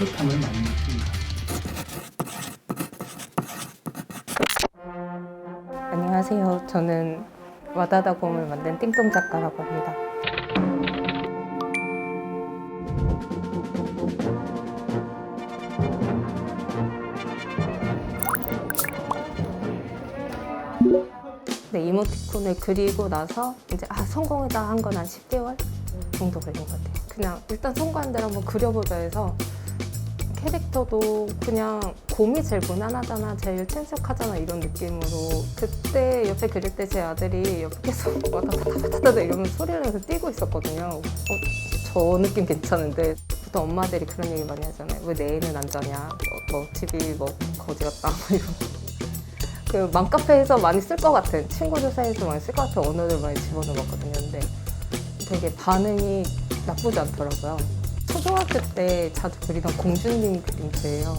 뿌듯함을 많이 느낍니다. 안녕하세요. 저는 와다다 곰을 만든 띵동 작가라고 합니다. 네, 이모티콘을 그리고 나서 이제 아 성공이다 한 건 한 10개월 정도 걸린 것 같아요. 그냥 일단 성공한 대로 한번 그려보자 해서 캐릭터도 그냥 곰이 제일 무난하잖아, 제일 친숙하잖아 이런 느낌으로 그때 옆에 그릴 때 제 아들이 옆에 계속 와다다다다다 이러면서 소리를 내면서 뛰고 있었거든요. 어, 저 느낌 괜찮은데 보통 엄마들이 그런 얘기 많이 하잖아요. 왜내 애는 안 자냐? 뭐, 뭐 TV 뭐 거지 같다 뭐 이런. 그 맘카페에서 많이 쓸 것 같은 친구들 사이에서 많이 쓸 것 같은 언어들 많이 집어넣었거든요. 근데 되게 반응이 나쁘지 않더라고요. 초등학교 때 자주 그리던 공주님 그림체예요.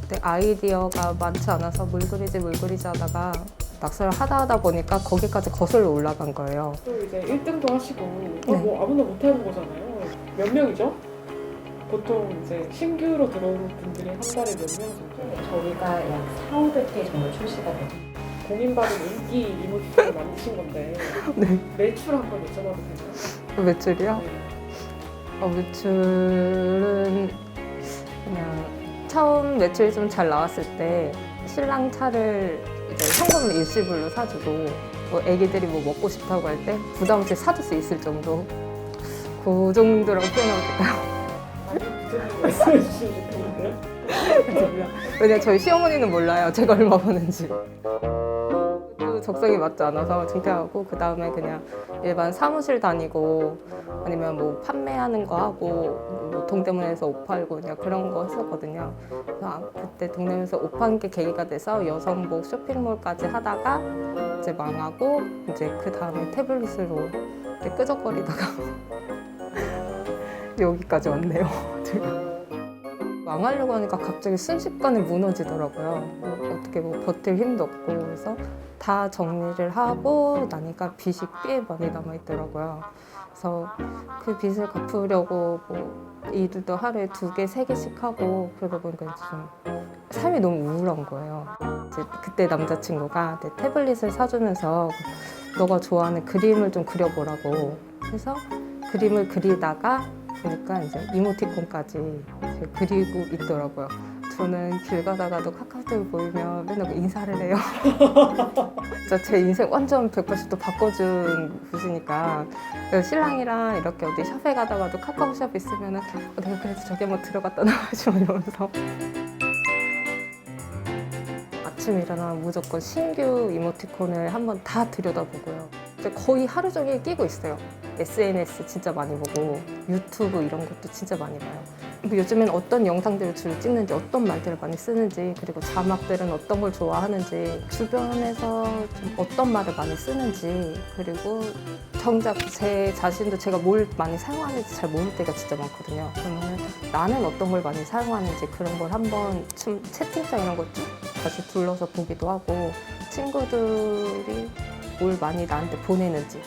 그때 아이디어가 많지 않아서 물 그리지 물 그리지 하다가 낙서를 하다 하다 보니까 거기까지 거슬러 올라간 거예요. 또 이제 1등도 하시고 어, 네. 뭐 아무나 못하는 거잖아요. 몇 명이죠? 보통 이제 신규로 들어오는 분들이 한 달에 몇 명 정도? 저희가 약 4, 500개 정도 출시가 돼요. 공인받은 인기 이모티콘을 만드신 건데 네. 매출 한번 여쭤봐도 될까요? 매출이요? 네. 어, 매출은 그냥 처음 매출이 좀 잘 나왔을 때 신랑 차를 이제 현금 일시불로 사주고 뭐 애기들이 뭐 먹고 싶다고 할 때 부담 없이 사줄 수 있을 정도? 그 정도라고 표현하면 될까요? 왜냐 저희 시어머니는 몰라요. 제가 얼마 버는지 그 적성이 맞지 않아서 증명하고 그 다음에 그냥 일반 사무실 다니고 아니면 뭐 판매하는 거 하고 뭐 동대문에서 옷 팔고 그냥 그런 거 했었거든요 아, 그때 동대문에서 옷 파는 게 계기가 돼서 여성복 쇼핑몰까지 하다가 이제 망하고 이제 그 다음에 태블릿으로 이렇게 끄적거리다가 여기까지 왔네요 제가 망하려고 하니까 갑자기 순식간에 무너지더라고요. 뭐 어떻게 뭐 버틸 힘도 없고 그래서 다 정리를 하고 나니까 빚이 꽤 많이 남아 있더라고요. 그래서 그 빚을 갚으려고 뭐 일도 하루에 두 개, 세 개씩 하고 그러다 보니까 좀 삶이 너무 우울한 거예요. 이제 그때 남자친구가 내 태블릿을 사주면서 너가 좋아하는 그림을 좀 그려보라고 해서 그림을 그리다가 보니까 이제 이모티콘까지 이제 그리고 있더라고요. 저는 길 가다가도 카카오톡 보이면 맨날 인사를 해요. 진짜 제 인생 완전 180도 바꿔준 분이니까 그래서 신랑이랑 이렇게 어디 샵에 가다가도 카카오샵 있으면 은 어, 내가 그래도 저기 한번 들어갔다 나와줘 이러면서 아침에 일어나면 무조건 신규 이모티콘을 한번 다 들여다보고요. 거의 하루 종일 끼고 있어요. SNS 진짜 많이 보고 유튜브 이런 것도 진짜 많이 봐요. 요즘엔 어떤 영상들을 주로 찍는지 어떤 말들을 많이 쓰는지 그리고 자막들은 어떤 걸 좋아하는지 주변에서 좀 어떤 말을 많이 쓰는지 그리고 정작 제 자신도 제가 뭘 많이 사용하는지 잘 모를 때가 진짜 많거든요. 그러면 나는 어떤 걸 많이 사용하는지 그런 걸 한번 좀 채팅창 이런 것쭉 다시 둘러서 보기도 하고 친구들이 뭘 많이 나한테 보내는지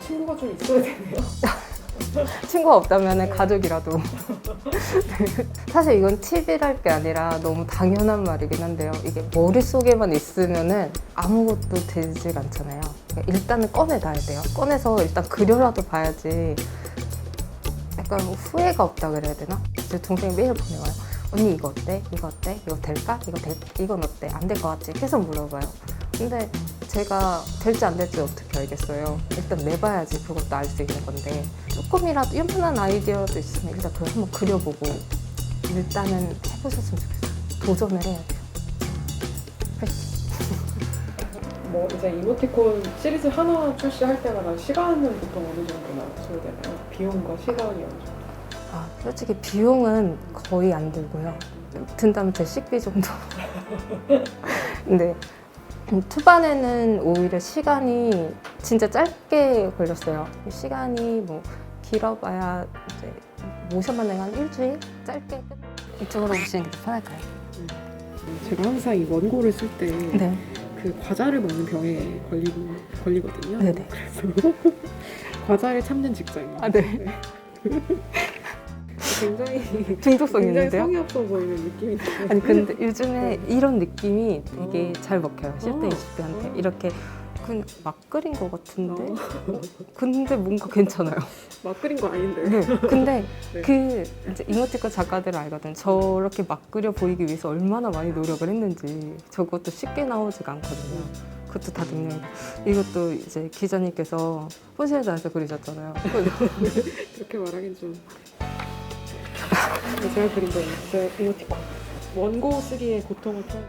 친구가 좀 있어야 되네요. 친구가 없다면 가족이라도 사실 이건 팁이랄 게 아니라 너무 당연한 말이긴 한데요 이게 머릿속에만 있으면은 아무것도 되질 않잖아요 일단은 꺼내놔야 돼요 꺼내서 일단 그려라도 봐야지 약간 후회가 없다 그래야 되나? 제 동생이 매일 보내와요 언니 이거 어때? 이거 어때? 이거 될까? 이거 될, 이건 어때? 안 될 것 같지? 계속 물어봐요 근데 제가 될지 안 될지 어떻게 알겠어요 일단 내봐야지 그것도 알 수 있는 건데 조금이라도 예쁜한 아이디어도 있으면 일단 그걸 한번 그려보고 일단은 해보셨으면 좋겠어요. 도전을 해야 돼요. 뭐 이제 이모티콘 시리즈 하나 출시할 때마다 시간은 보통 어느 정도나 소요되나요? 비용과 시간이 어느 정도? 아, 솔직히 비용은 거의 안 들고요. 든다면 제 식비 정도. 근데 초반에는 오히려 시간이 진짜 짧게 걸렸어요. 시간이 뭐 길어봐야 이제 모션만 내가 한 일주일 짧게 끝. 이쪽으로 오시는 게 더 편할까요? 제가 항상 이 원고를 쓸 때 그 네. 과자를 먹는 병에 걸리고 걸리거든요. 네네. 그래서 과자를 참는 직장이에요. 아, 네. 굉장히 중독성 굉장히 있는데요? 성의 없어 보이는 느낌인데. 아니 근데 요즘에 이런 느낌이 되게 잘 먹혀요. 10대, 어. 20대한테 어. 이렇게 그냥 막 끓인 것 같은데 어, 근데 뭔가 괜찮아요. 막 끓인 거 아닌데. 네. 근데 네. 그 이제 이모티콘 작가들 알거든. 저렇게 막 끓여 보이기 위해서 얼마나 많이 노력을 했는지 저것도 쉽게 나오지가 않거든요. 그것도 다 능력이고 이것도 이제 기자님께서 포시에다에서 그리셨잖아요. 그렇게 말하긴 좀. 제가 그린 거예요. 제 이모티콘. 원고 쓰기의 고통을 표현해.